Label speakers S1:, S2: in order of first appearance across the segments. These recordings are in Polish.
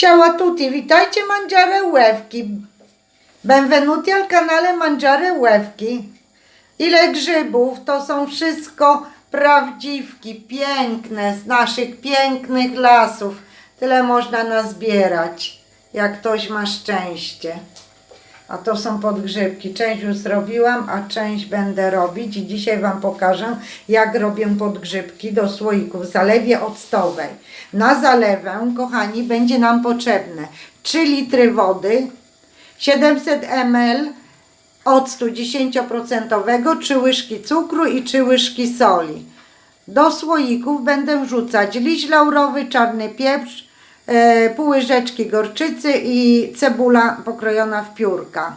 S1: Ciao a tutti, witajcie Mangiare Łewki. Benvenuti al kanale Mangiare Łewki. Ile grzybów, to są wszystko prawdziwki, piękne, z naszych pięknych lasów. Tyle można nazbierać, jak ktoś ma szczęście. A to są podgrzybki. Część już zrobiłam, a część będę robić i dzisiaj Wam pokażę, jak robię podgrzybki do słoików w zalewie octowej. Na zalewę, kochani, będzie nam potrzebne 3 litry wody, 700 ml octu 10%, 3 łyżki cukru i 3 łyżki soli. Do słoików będę wrzucać liść laurowy, czarny pieprz, pół łyżeczki gorczycy i cebula pokrojona w piórka.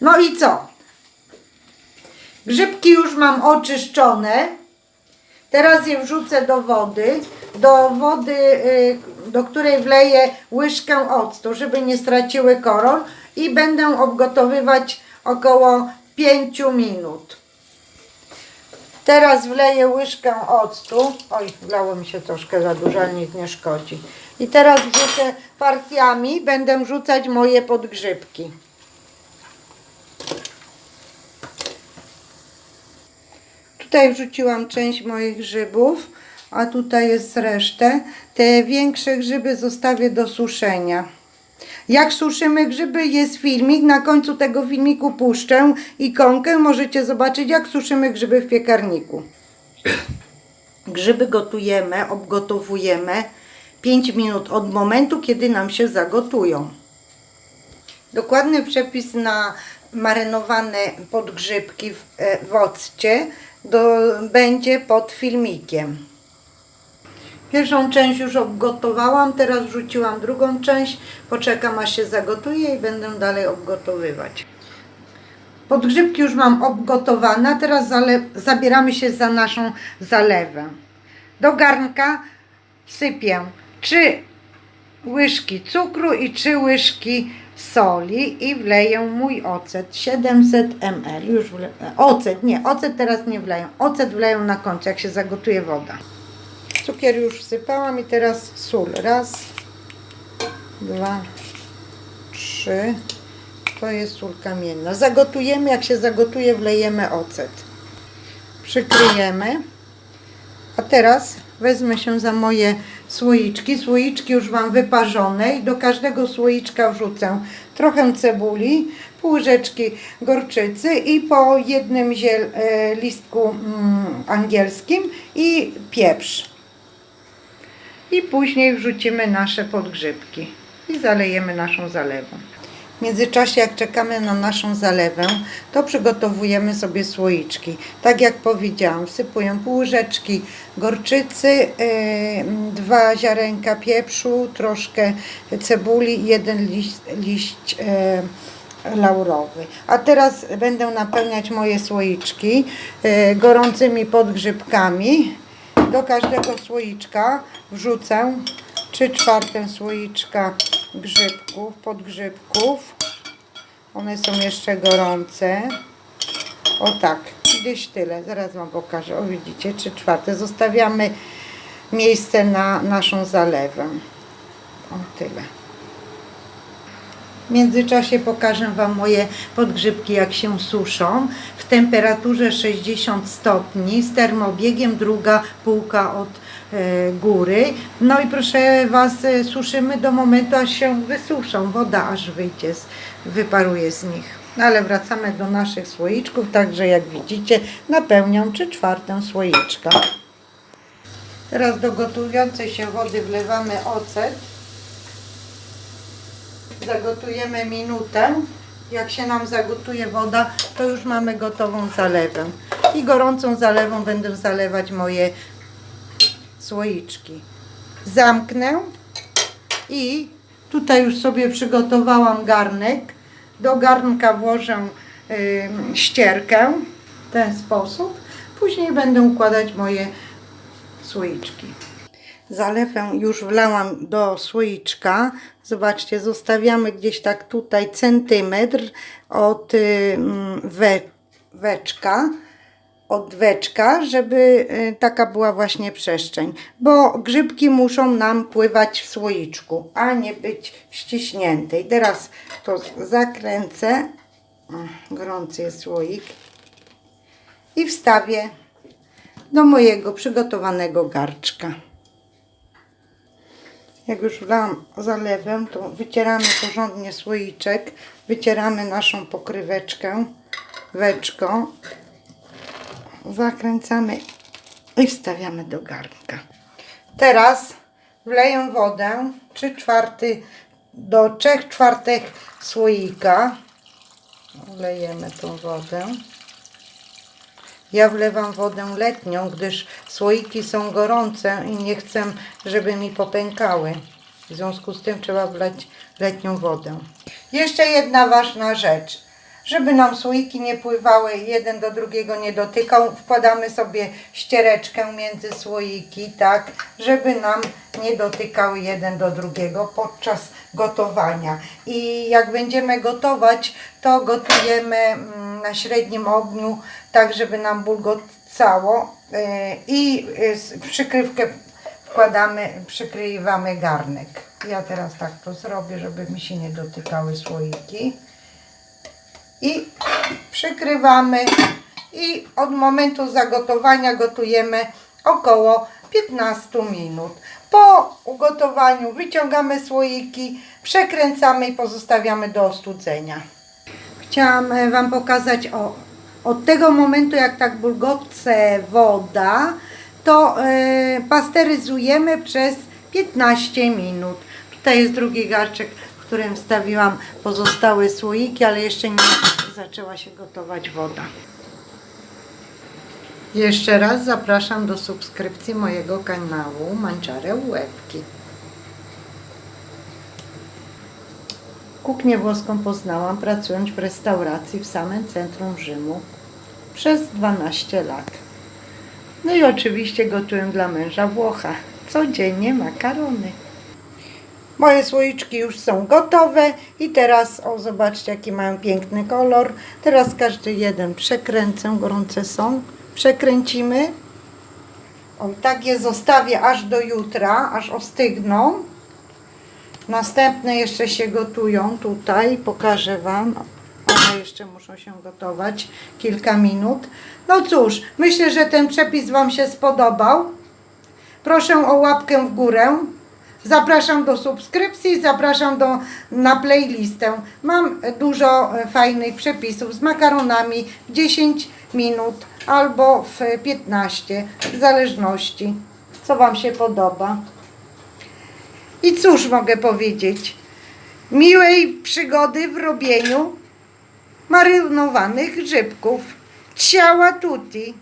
S1: No i co? Grzybki już mam oczyszczone. Teraz je wrzucę do wody. Do wody, y, do której wleję łyżkę octu, żeby nie straciły kolor i będę obgotowywać około 5 minut. Teraz wleję łyżkę octu. Oj, wlało mi się troszkę za dużo, ale nic nie szkodzi. I teraz wrzucę partiami, będę wrzucać moje podgrzybki. Tutaj wrzuciłam część moich grzybów, a tutaj jest resztę. Te większe grzyby zostawię do suszenia. Jak suszymy grzyby, jest filmik. Na końcu tego filmiku puszczę ikonkę. Możecie zobaczyć, jak suszymy grzyby w piekarniku. Grzyby gotujemy, obgotowujemy 5 minut od momentu, kiedy nam się zagotują. Dokładny przepis na marynowane podgrzybki w, e, w occie do, będzie pod filmikiem. Pierwszą część już obgotowałam, teraz wrzuciłam drugą część. Poczekam aż się zagotuje i będę dalej obgotowywać. Podgrzybki już mam obgotowane, teraz zabieramy się za naszą zalewę. Do garnka sypię 3 łyżki cukru i 3 łyżki soli i wleję mój ocet 700 ml. Już wle... Ocet, nie, ocet teraz nie wleję. Ocet wleję na końcu, jak się zagotuje woda. Cukier już wsypałam i teraz sól. Raz, dwa, trzy. To jest sól kamienna. Zagotujemy, jak się zagotuje, wlejemy ocet. Przykryjemy. A teraz wezmę się za moje słoiczki. Słoiczki już mam wyparzone i do każdego słoiczka wrzucę trochę cebuli, pół łyżeczki gorczycy i po jednym ziel, e, listku mm, angielskim i pieprz. I później wrzucimy nasze podgrzybki i zalejemy naszą zalewą. W międzyczasie, jak czekamy na naszą zalewę, to przygotowujemy sobie słoiczki. Tak jak powiedziałam, wsypuję pół łyżeczki gorczycy, yy, dwa ziarenka pieprzu, troszkę cebuli jeden liść, liść yy, laurowy. A teraz będę napełniać moje słoiczki yy, gorącymi podgrzybkami. Do każdego słoiczka wrzucę 3 czwarte słoiczka grzybków, podgrzybków. One są jeszcze gorące. O tak, gdzieś tyle. Zaraz Wam pokażę. O widzicie, 3 czwarte. Zostawiamy miejsce na naszą zalewę. O tyle. W międzyczasie pokażę Wam moje podgrzybki, jak się suszą. W temperaturze 60 stopni z termobiegiem, druga półka od e, góry. No i proszę Was, e, suszymy do momentu, aż się wysuszą. Woda aż wyjdzie, z, wyparuje z nich. Ale wracamy do naszych słoiczków, także jak widzicie, napełniam 3 czwarte słoiczka. Teraz do gotującej się wody wlewamy ocet zagotujemy minutę. Jak się nam zagotuje woda, to już mamy gotową zalewę. I gorącą zalewą będę zalewać moje słoiczki. Zamknę i tutaj już sobie przygotowałam garnek. Do garnka włożę y, ścierkę w ten sposób. Później będę układać moje słoiczki. Zalewę już wlałam do słoiczka. Zobaczcie, zostawiamy gdzieś tak tutaj centymetr od mm, we, weczka. odweczka, żeby y, taka była właśnie przestrzeń, bo grzybki muszą nam pływać w słoiczku, a nie być ściśnięte. I teraz to zakręcę, gorący jest słoik i wstawię do mojego przygotowanego garczka. Jak już wlałam zalewem, to wycieramy porządnie słoiczek, wycieramy naszą pokryweczkę weczką, zakręcamy i wstawiamy do garnka. Teraz wleję wodę 3 czwarty do 3 czwartych słoika. Wlejemy tą wodę. Ja wlewam wodę letnią, gdyż słoiki są gorące i nie chcę, żeby mi popękały. W związku z tym trzeba wlać letnią wodę. Jeszcze jedna ważna rzecz. Żeby nam słoiki nie pływały, jeden do drugiego nie dotykał, wkładamy sobie ściereczkę między słoiki, tak, żeby nam nie dotykały jeden do drugiego podczas gotowania. I jak będziemy gotować, to gotujemy mm, na średnim ogniu, tak żeby nam bulgocało yy, i s- przykrywkę wkładamy, przykrywamy garnek. Ja teraz tak to zrobię, żeby mi się nie dotykały słoiki i przykrywamy i od momentu zagotowania gotujemy około 15 minut. Po ugotowaniu wyciągamy słoiki, przekręcamy i pozostawiamy do ostudzenia. Chciałam e, Wam pokazać o, od tego momentu jak tak bulgotce woda, to e, pasteryzujemy przez 15 minut. Tutaj jest drugi garczek, w którym wstawiłam pozostałe słoiki, ale jeszcze nie zaczęła się gotować woda. Jeszcze raz zapraszam do subskrypcji mojego kanału Manczare Łebki. Kuchnię włoską poznałam pracując w restauracji w samym centrum Rzymu przez 12 lat. No i oczywiście gotuję dla męża Włocha. Codziennie makarony. Moje słoiczki już są gotowe i teraz, o zobaczcie jaki mają piękny kolor. Teraz każdy jeden przekręcę, gorące są. Przekręcimy. O, tak je zostawię aż do jutra, aż ostygną. Następne jeszcze się gotują tutaj, pokażę Wam. One jeszcze muszą się gotować kilka minut. No cóż, myślę, że ten przepis Wam się spodobał. Proszę o łapkę w górę. Zapraszam do subskrypcji, zapraszam do, na playlistę. Mam dużo fajnych przepisów z makaronami w 10 minut albo w 15, w zależności co Wam się podoba. I cóż mogę powiedzieć? Miłej przygody w robieniu marynowanych grzybków. Ciała tutti.